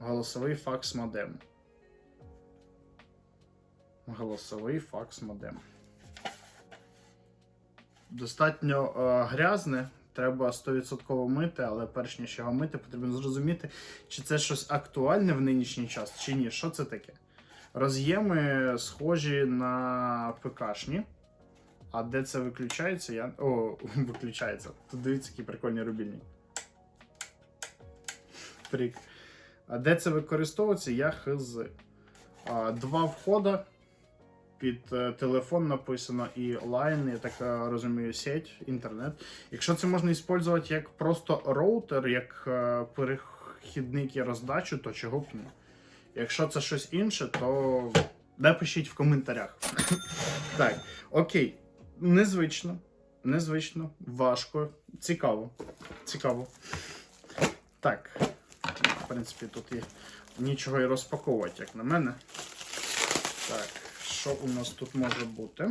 Голосовий факс модем. Голосовий факс модем. Достатньо е, грязне. Треба 100% мити, але перш ніж його мити, потрібно зрозуміти, чи це щось актуальне в нинішній час, чи ні. Що це таке? Роз'єми схожі на ПКшні. А де це виключається? Я... О, виключається. Тут дивіться, який прикольний рубільник. Прик. Де це використовується, я хз. Два входа. Під е, телефон написано і лайн, я так е, розумію, сеть, інтернет. Якщо це можна використовувати як просто роутер, як е, перехідник і роздачу, то чого б ні. Якщо це щось інше, то напишіть в коментарях. так, окей. Незвично. Незвично, важко, цікаво. Цікаво. Так. Принципі, тут є нічого і розпаковувати, як на мене. Так, що у нас тут може бути?